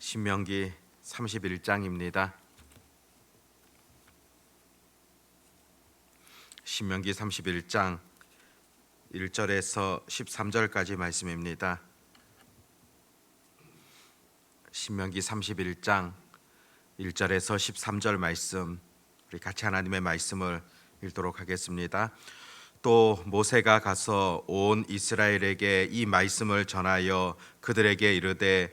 신명기 31장입니다. 신명기 31장 1절에서 13절까지 말씀입니다. 신명기 31장 1절에서 13절 말씀 우리 같이 하나님의 말씀을 읽도록 하겠습니다. 또 모세가 가서 온 이스라엘에게 이 말씀을 전하여 그들에게 이르되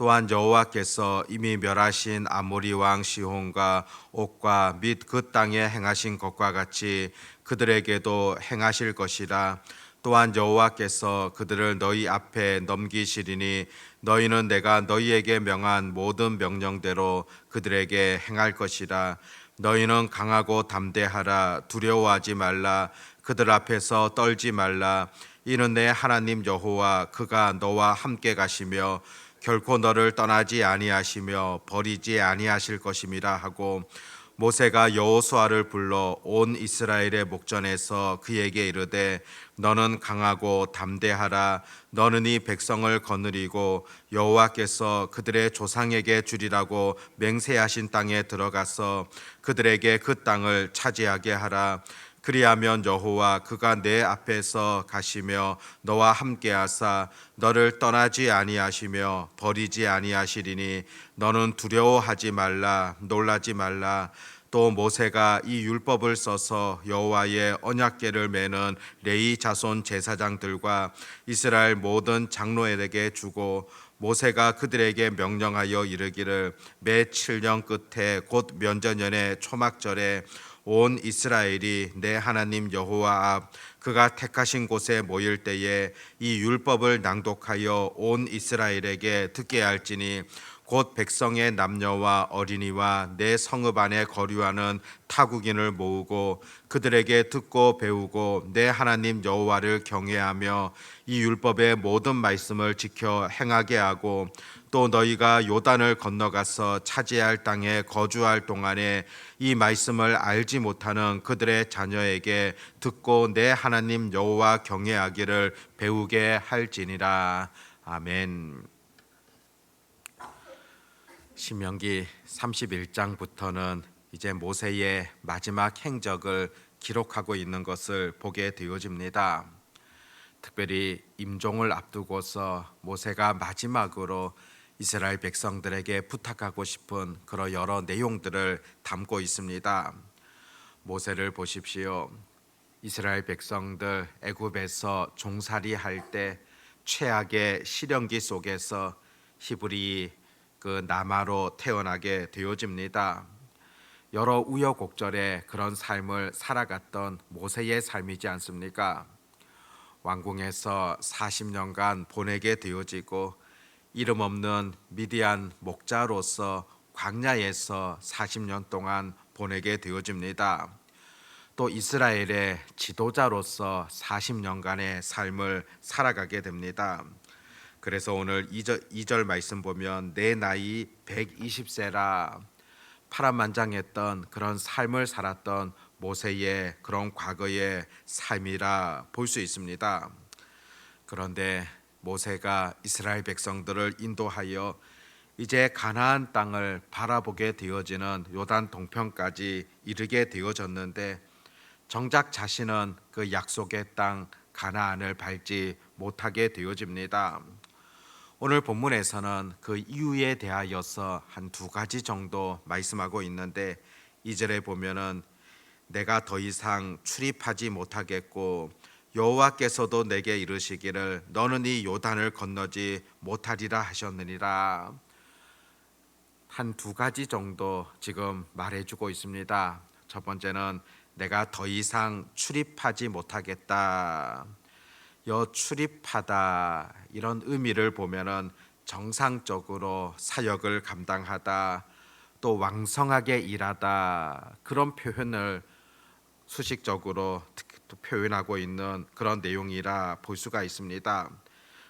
또한 여호와께서 이미 멸하신 아모리 왕 시혼과 옥과 및 그 땅에 행하신 것과 같이 그들에게도 행하실 것이라. 또한 여호와께서 그들을 너희 앞에 넘기시리니 너희는 내가 너희에게 명한 모든 명령대로 그들에게 행할 것이라. 너희는 강하고 담대하라. 두려워하지 말라. 그들 앞에서 떨지 말라. 이는 내 하나님 여호와 그가 너와 함께 가시며 결코 너를 떠나지 아니하시며 버리지 아니하실 것임이라 하고 모세가 여호수아를 불러 온 이스라엘의 목전에서 그에게 이르되 너는 강하고 담대하라. 너는 이 백성을 거느리고 여호와께서 그들의 조상에게 주리라고 맹세하신 땅에 들어가서 그들에게 그 땅을 차지하게 하라 그리하면 여호와 그가 내 앞에서 가시며 너와 함께하사 너를 떠나지 아니하시며 버리지 아니하시리니 너는 두려워하지 말라 놀라지 말라. 또 모세가 이 율법을 써서 여호와의 언약궤를 매는 레이 자손 제사장들과 이스라엘 모든 장로에게 주고 모세가 그들에게 명령하여 이르기를 매 7년 끝에 곧 면전년의 초막절에 온 이스라엘이 내 하나님 여호와 앞 그가 택하신 곳에 모일 때에 이 율법을 낭독하여 온 이스라엘에게 듣게 할지니 곧 백성의 남녀와 어린이와 내 성읍 안에 거류하는 타국인을 모으고 그들에게 듣고 배우고 내 하나님 여호와를 경외하며 이 율법의 모든 말씀을 지켜 행하게 하고 또 너희가 요단을 건너가서 차지할 땅에 거주할 동안에 이 말씀을 알지 못하는 그들의 자녀에게 듣고 내 하나님 여호와 경외하기를 배우게 할지니라 아멘. 신명기 31장부터는 이제 모세의 마지막 행적을 기록하고 있는 것을 보게 되어집니다. 특별히 임종을 앞두고서 모세가 마지막으로 이스라엘 백성들에게 부탁하고 싶은 그런 여러 내용들을 담고 있습니다. 모세를 보십시오. 이스라엘 백성들 애굽에서 종살이 할 때 최악의 시련기 속에서 히브리 그 남아로 태어나게 되어집니다. 여러 우여곡절의 그런 삶을 살아갔던 모세의 삶이지 않습니까? 왕궁에서 40년간 보내게 되어지고 이름 없는 미디안 목자로서 광야에서 40년 동안 보내게 되어집니다. 또 이스라엘의 지도자로서 40년간의 삶을 살아가게 됩니다. 그래서 오늘 2절, 2절 말씀 보면 내 나이 120세라 파란만장했던 그런 삶을 살았던 모세의 그런 과거의 삶이라 볼 수 있습니다. 그런데 모세가 이스라엘 백성들을 인도하여 이제 가나안 땅을 바라보게 되어지는 요단 동편까지 이르게 되어졌는데 정작 자신은 그 약속의 땅 가나안을 밟지 못하게 되어집니다. 오늘 본문에서는 그 이유에 대하여서 한 두 가지 정도 말씀하고 있는데 이절에 보면은 내가 더 이상 출입하지 못하겠고 여호와께서도 내게 이르시기를 너는 이 요단을 건너지 못하리라 하셨느니라 한 두 가지 정도 지금 말해주고 있습니다. 첫 번째는 내가 더 이상 출입하지 못하겠다. 여 출입하다 이런 의미를 보면은 정상적으로 사역을 감당하다 또 왕성하게 일하다 그런 표현을 수식적으로 표현하고 있는 그런 내용이라 볼 수가 있습니다.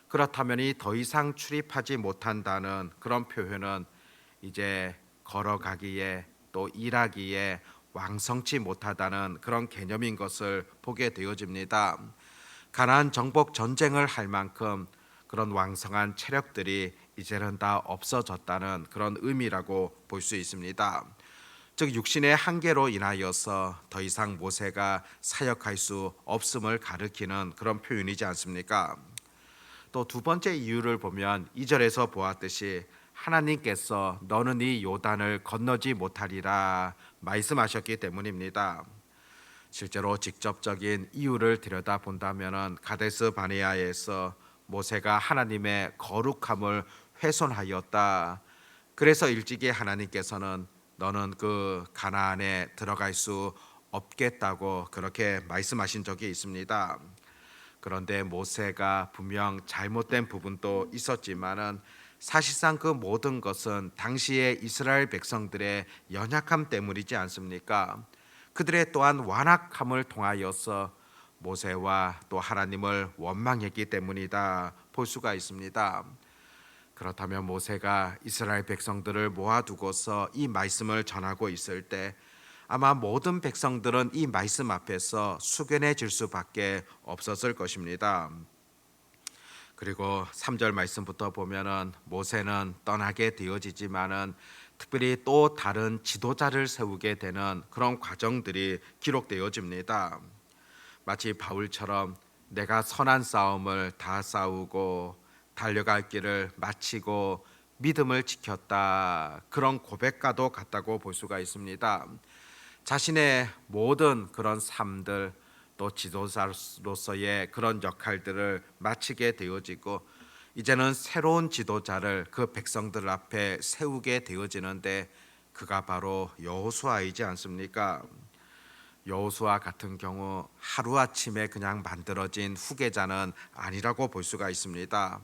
그렇다면 이더 이상 출입하지 못한다는 그런 표현은 이제 걸어가기에 또 일하기에 왕성치 못하다는 그런 개념인 것을 보게 되어집니다. 가나안 정복 전쟁을 할 만큼 그런 왕성한 체력들이 이제는 다 없어졌다는 그런 의미라고 볼 수 있습니다. 즉 육신의 한계로 인하여서 더 이상 모세가 사역할 수 없음을 가리키는 그런 표현이지 않습니까? 또 두 번째 이유를 보면 이절에서 보았듯이 하나님께서 너는 이 요단을 건너지 못하리라 말씀하셨기 때문입니다. 실제로 직접적인 이유를 들여다 본다면은 가데스 바네아에서 모세가 하나님의 거룩함을 훼손하였다. 그래서 일찍이 하나님께서는 너는 그 가나안에 들어갈 수 없겠다고 그렇게 말씀하신 적이 있습니다. 그런데 모세가 분명 잘못된 부분도 있었지만은 사실상 그 모든 것은 당시의 이스라엘 백성들의 연약함 때문이지 않습니까? 그들의 또한 완악함을 통하여서 모세와 또 하나님을 원망했기 때문이다 볼 수가 있습니다. 그렇다면 모세가 이스라엘 백성들을 모아두고서 이 말씀을 전하고 있을 때 아마 모든 백성들은 이 말씀 앞에서 숙연해질 수밖에 없었을 것입니다. 그리고 3절 말씀부터 보면은 모세는 떠나게 되어지지만은 특별히 또 다른 지도자를 세우게 되는 그런 과정들이 기록되어집니다. 마치 바울처럼 내가 선한 싸움을 다 싸우고 달려갈 길을 마치고 믿음을 지켰다 그런 고백과도 같다고 볼 수가 있습니다. 자신의 모든 그런 삶들 또 지도자로서의 그런 역할들을 마치게 되어지고 이제는 새로운 지도자를 그 백성들 앞에 세우게 되어지는데 그가 바로 여호수아이지 않습니까? 여호수아 같은 경우 하루 아침에 그냥 만들어진 후계자는 아니라고 볼 수가 있습니다.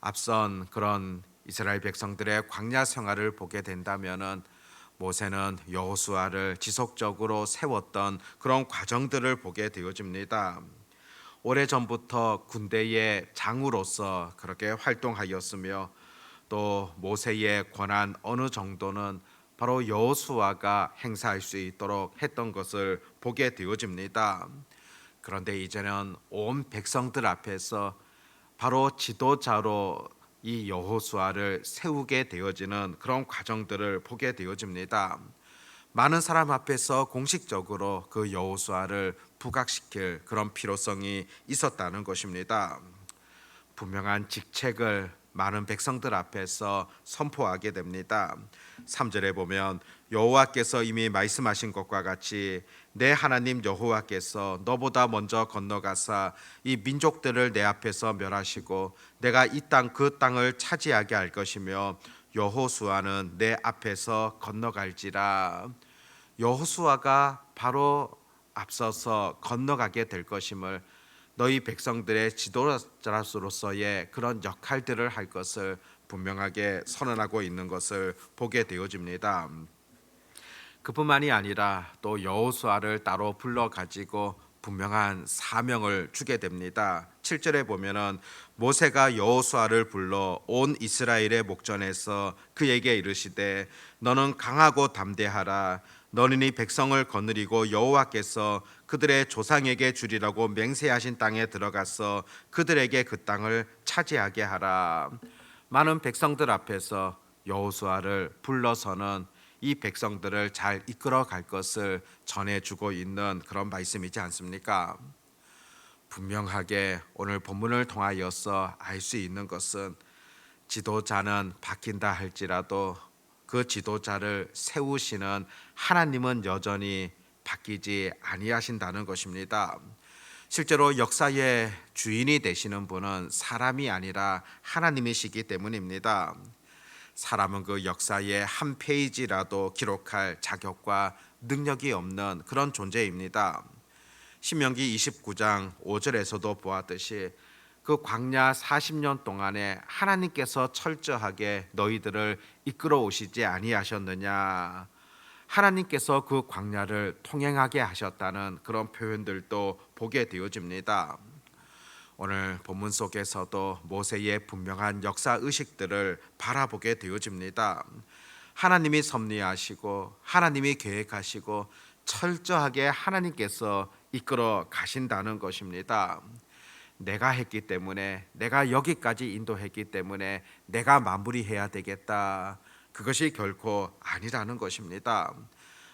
앞선 그런 이스라엘 백성들의 광야 생활을 보게 된다면은 모세는 여호수아를 지속적으로 세웠던 그런 과정들을 보게 되어집니다. 오래 전부터 군대의 장으로서 그렇게 활동하였으며 또 모세의 권한 어느 정도는 바로 여호수아가 행사할 수 있도록 했던 것을 보게 되어집니다. 그런데 이제는 온 백성들 앞에서 바로 지도자로 이 여호수아를 세우게 되어지는 그런 과정들을 보게 되어집니다. 많은 사람 앞에서 공식적으로 그 여호수아를 부각시킬 그런 필요성이 있었다는 것입니다. 분명한 직책을 많은 백성들 앞에서 선포하게 됩니다. 3절에 보면 여호와께서 이미 말씀하신 것과 같이 내 하나님 여호와께서 너보다 먼저 건너가사 이 민족들을 내 앞에서 멸하시고 내가 이 땅 그 땅을 차지하게 할 것이며 여호수아는 내 앞에서 건너갈지라 여호수아가 바로 앞서서 건너가게 될 것임을 너희 백성들의 지도자로서의 그런 역할들을 할 것을 분명하게 선언하고 있는 것을 보게 되어집니다. 그뿐만이 아니라 또 여호수아를 따로 불러 가지고 분명한 사명을 주게 됩니다. 7절에 보면은 모세가 여호수아를 불러 온 이스라엘의 목전에서 그에게 이르시되 너는 강하고 담대하라 너는 이 백성을 거느리고 여호와께서 그들의 조상에게 주리라고 맹세하신 땅에 들어가서 그들에게 그 땅을 차지하게 하라. 많은 백성들 앞에서 여호수아를 불러서는 이 백성들을 잘 이끌어 갈 것을 전해주고 있는 그런 말씀이지 않습니까? 분명하게 오늘 본문을 통하여서 알 수 있는 것은 지도자는 바뀐다 할지라도 그 지도자를 세우시는 하나님은 여전히 바뀌지 아니하신다는 것입니다. 실제로 역사의 주인이 되시는 분은 사람이 아니라 하나님이시기 때문입니다. 사람은 그 역사의 한 페이지라도 기록할 자격과 능력이 없는 그런 존재입니다. 신명기 29장 5절에서도 보았듯이 그 광야 40년 동안에 하나님께서 철저하게 너희들을 이끌어 오시지 아니하셨느냐? 하나님께서 그 광야를 통행하게 하셨다는 그런 표현들도 보게 되어집니다. 오늘 본문 속에서도 모세의 분명한 역사 의식들을 바라보게 되어집니다. 하나님이 섭리하시고 하나님이 계획하시고 철저하게 하나님께서 이끌어 가신다는 것입니다. 내가 했기 때문에 내가 여기까지 인도했기 때문에 내가 마무리해야 되겠다. 그것이 결코 아니라는 것입니다.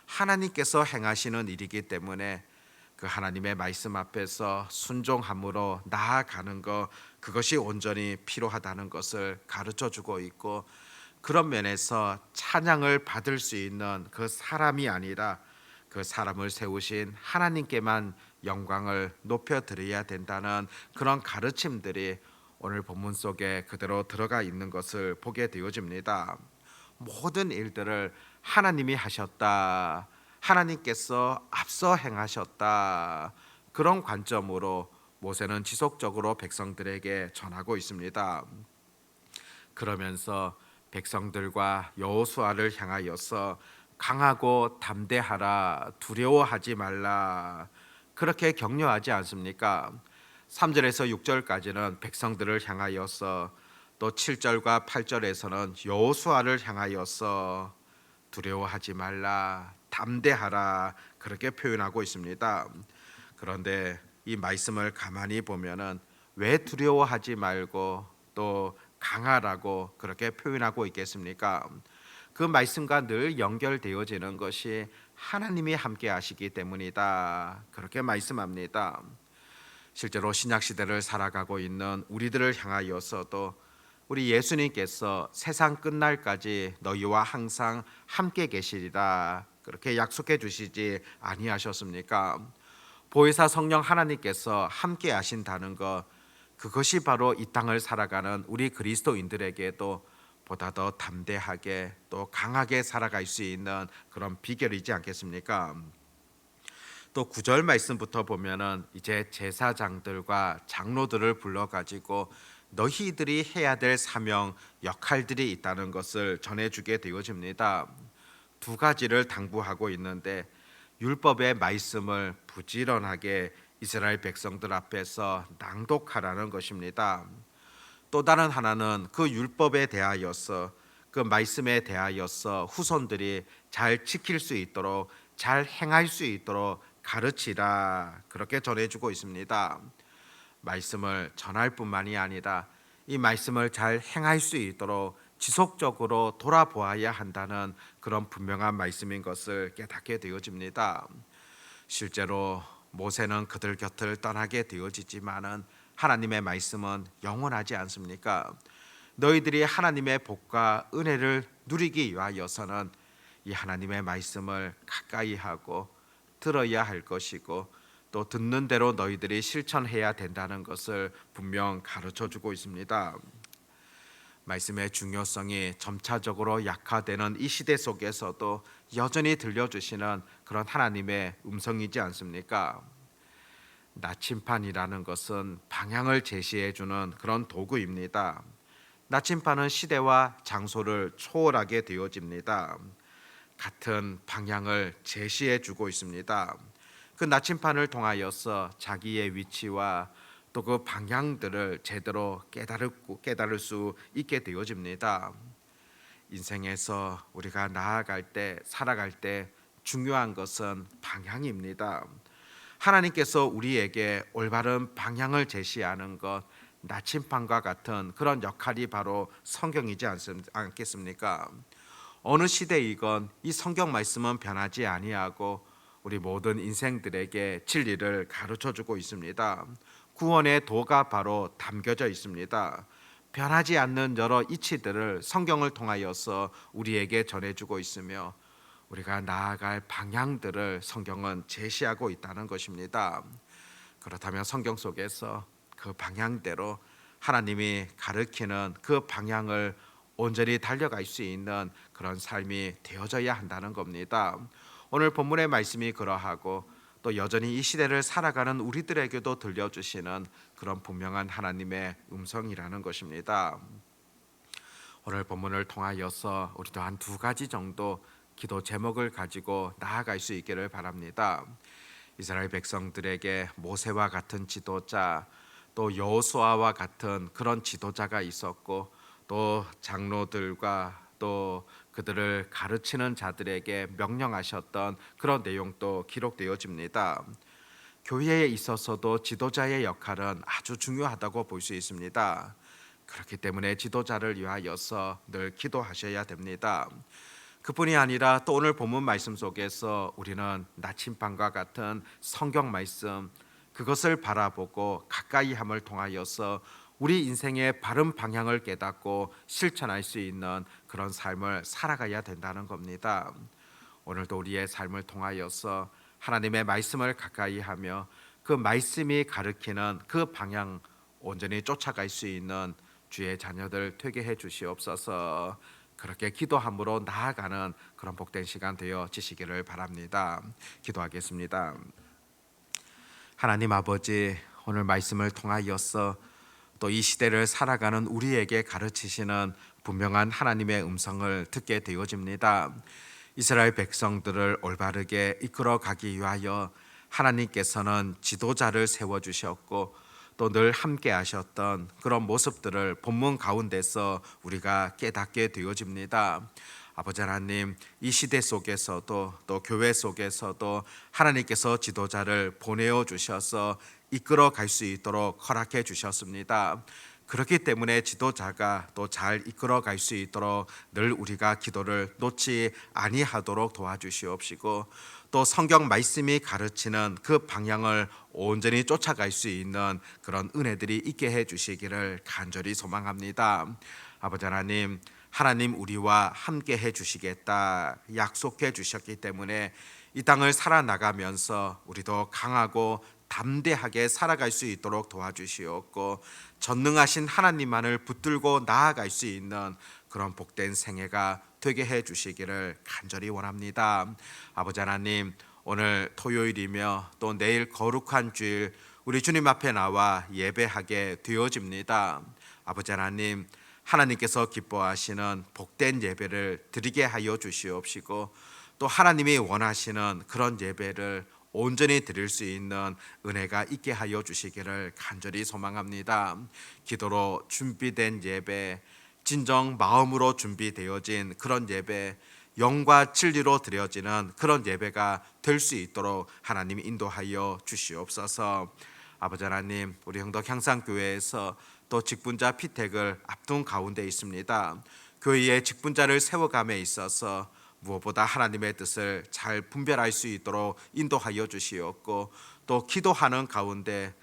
하나님께서 행하시는 일이기 때문에 그 하나님의 말씀 앞에서 순종함으로 나아가는 것 그것이 온전히 필요하다는 것을 가르쳐 주고 있고 그런 면에서 찬양을 받을 수 있는 그 사람이 아니라 그 사람을 세우신 하나님께만 영광을 높여 드려야 된다는 그런 가르침들이 오늘 본문 속에 그대로 들어가 있는 것을 보게 되어집니다. 모든 일들을 하나님이 하셨다. 하나님께서 앞서 행하셨다. 그런 관점으로 모세는 지속적으로 백성들에게 전하고 있습니다. 그러면서 백성들과 여호수아를 향하여서 강하고 담대하라 두려워하지 말라 그렇게 격려하지 않습니까? 3절에서 6절까지는 백성들을 향하여서 또 7절과 8절에서는 여호수아를 향하여서 두려워하지 말라 담대하라 그렇게 표현하고 있습니다. 그런데 이 말씀을 가만히 보면은 왜 두려워하지 말고 또 강하라고 그렇게 표현하고 있겠습니까? 그 말씀과 늘 연결되어지는 것이 하나님이 함께 하시기 때문이다. 그렇게 말씀합니다. 실제로 신약 시대를 살아가고 있는 우리들을 향하여서도 우리 예수님께서 세상 끝날까지 너희와 항상 함께 계시리라 그렇게 약속해 주시지 아니하셨습니까? 보혜사 성령 하나님께서 함께 하신다는 것 그것이 바로 이 땅을 살아가는 우리 그리스도인들에게도 보다 더 담대하게 또 강하게 살아갈 수 있는 그런 비결이지 않겠습니까? 또 구절 말씀부터 보면은 이제 제사장들과 장로들을 불러 가지고 너희들이 해야 될 사명 역할들이 있다는 것을 전해 주게 되어집니다. 두 가지를 당부하고 있는데 율법의 말씀을 부지런하게 이스라엘 백성들 앞에서 낭독하라는 것입니다. 또 다른 하나는 그 율법에 대하여서 그 말씀에 대하여서 후손들이 잘 지킬 수 있도록 잘 행할 수 있도록 가르치라 그렇게 전해주고 있습니다. 말씀을 전할 뿐만이 아니라 이 말씀을 잘 행할 수 있도록 지속적으로 돌아보아야 한다는 그런 분명한 말씀인 것을 깨닫게 되어집니다. 실제로 모세는 그들 곁을 떠나게 되어지지만은 하나님의 말씀은 영원하지 않습니까? 너희들이 하나님의 복과 은혜를 누리기 위하여서는 이 하나님의 말씀을 가까이 하고 들어야 할 것이고 또 듣는 대로 너희들이 실천해야 된다는 것을 분명 가르쳐 주고 있습니다. 말씀의 중요성이 점차적으로 약화되는 이 시대 속에서도 여전히 들려주시는 그런 하나님의 음성이지 않습니까? 나침판이라는 것은 방향을 제시해 주는 그런 도구입니다. 나침판은 시대와 장소를 초월하게 되어집니다. 같은 방향을 제시해 주고 있습니다. 그 나침판을 통하여서 자기의 위치와 또 그 방향들을 제대로 깨달고 깨달을 수 있게 되어집니다. 인생에서 우리가 나아갈 때 살아갈 때 중요한 것은 방향입니다. 하나님께서 우리에게 올바른 방향을 제시하는 것 나침판과 같은 그런 역할이 바로 성경이지 않겠습니까? 어느 시대이건 이 성경 말씀은 변하지 아니하고 우리 모든 인생들에게 진리를 가르쳐 주고 있습니다. 구원의 도가 바로 담겨져 있습니다. 변하지 않는 여러 이치들을 성경을 통하여서 우리에게 전해주고 있으며 우리가 나아갈 방향들을 성경은 제시하고 있다는 것입니다. 그렇다면 성경 속에서 그 방향대로 하나님이 가르치는 그 방향을 온전히 달려갈 수 있는 그런 삶이 되어져야 한다는 겁니다. 오늘 본문의 말씀이 그러하고 또 여전히 이 시대를 살아가는 우리들에게도 들려주시는 그런 분명한 하나님의 음성이라는 것입니다. 오늘 본문을 통하여서 우리도 한 두 가지 정도 기도 제목을 가지고 나아갈 수 있기를 바랍니다. 이스라엘 백성들에게 모세와 같은 지도자, 또 여호수아와 같은 그런 지도자가 있었고 또 장로들과 또 그들을 가르치는 자들에게 명령하셨던 그런 내용도 기록되어집니다. 교회에 있어서도 지도자의 역할은 아주 중요하다고 볼 수 있습니다. 그렇기 때문에 지도자를 위하여서 늘 기도하셔야 됩니다. 그뿐이 아니라 또 오늘 본문 말씀 속에서 우리는 나침반과 같은 성경 말씀 그것을 바라보고 가까이 함을 통하여서 우리 인생의 바른 방향을 깨닫고 실천할 수 있는 그런 삶을 살아가야 된다는 겁니다. 오늘도 우리의 삶을 통하여서 하나님의 말씀을 가까이 하며 그 말씀이 가르치는 그 방향 온전히 쫓아갈 수 있는 주의 자녀들 되게 해 주시옵소서. 그렇게 기도함으로 나아가는 그런 복된 시간 되어 지시기를 바랍니다. 기도하겠습니다. 하나님 아버지 오늘 말씀을 통하여서 또 이 시대를 살아가는 우리에게 가르치시는 분명한 하나님의 음성을 듣게 되어집니다. 이스라엘 백성들을 올바르게 이끌어 가기 위하여 하나님께서는 지도자를 세워 주셨고 또 늘 함께 하셨던 그런 모습들을 본문 가운데서 우리가 깨닫게 되어집니다. 아버지 하나님 이 시대 속에서도 또 교회 속에서도 하나님께서 지도자를 보내어 주셔서 이끌어 갈 수 있도록 허락해 주셨습니다. 그렇기 때문에 지도자가 또 잘 이끌어 갈 수 있도록 늘 우리가 기도를 놓지 아니하도록 도와주시옵시고 또 성경 말씀이 가르치는 그 방향을 온전히 쫓아갈 수 있는 그런 은혜들이 있게 해 주시기를 간절히 소망합니다. 아버지 하나님 하나님 우리와 함께 해 주시겠다 약속해 주셨기 때문에 이 땅을 살아나가면서 우리도 강하고 담대하게 살아갈 수 있도록 도와주시옵고 전능하신 하나님만을 붙들고 나아갈 수 있는 그런 복된 생애가 되게 해 주시기를 간절히 원합니다. 아버지 하나님 오늘 토요일이며 또 내일 거룩한 주일 우리 주님 앞에 나와 예배하게 되어집니다. 아버지 하나님 하나님께서 기뻐하시는 복된 예배를 드리게 하여 주시옵시고 또 하나님이 원하시는 그런 예배를 온전히 드릴 수 있는 은혜가 있게 하여 주시기를 간절히 소망합니다. 기도로 준비된 예배, 진정 마음으로 준비되어진 그런 예배, 영과 진리로 드려지는 그런 예배가 될 수 있도록 하나님 인도하여 주시옵소서. 아버지 하나님, 우리 형덕 향상교회에서 또 직분자 피택을 앞둔 가운데 있습니다. 교회의 직분자를 세워감에 있어서 무엇보다 하나님의 뜻을 잘 분별할 수 있도록 인도하여 주시옵고 또 기도하는 가운데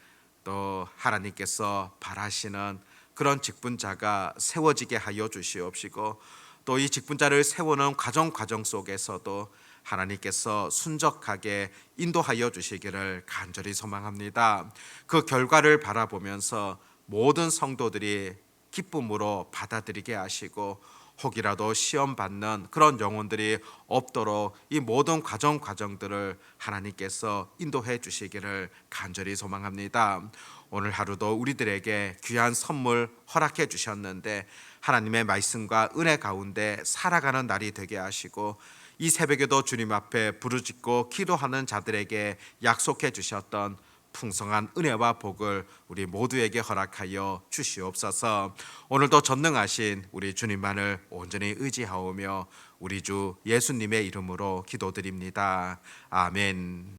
또 하나님께서 바라시는 그런 직분자가 세워지게 하여 주시옵시고 또 이 직분자를 세우는 과정 과정 속에서도 하나님께서 순적하게 인도하여 주시기를 간절히 소망합니다. 그 결과를 바라보면서 모든 성도들이 기쁨으로 받아들이게 하시고 혹이라도 시험 받는 그런 영혼들이 없도록 이 모든 과정 과정들을 하나님께서 인도해 주시기를 간절히 소망합니다. 오늘 하루도 우리들에게 귀한 선물 허락해 주셨는데 하나님의 말씀과 은혜 가운데 살아가는 날이 되게 하시고 이 새벽에도 주님 앞에 부르짖고 기도하는 자들에게 약속해 주셨던 풍성한 은혜와 복을 우리 모두에게 허락하여 주시옵소서. 오늘도 전능하신 우리 주님만을 온전히 의지하오며 우리 주 예수님의 이름으로 기도드립니다. 아멘.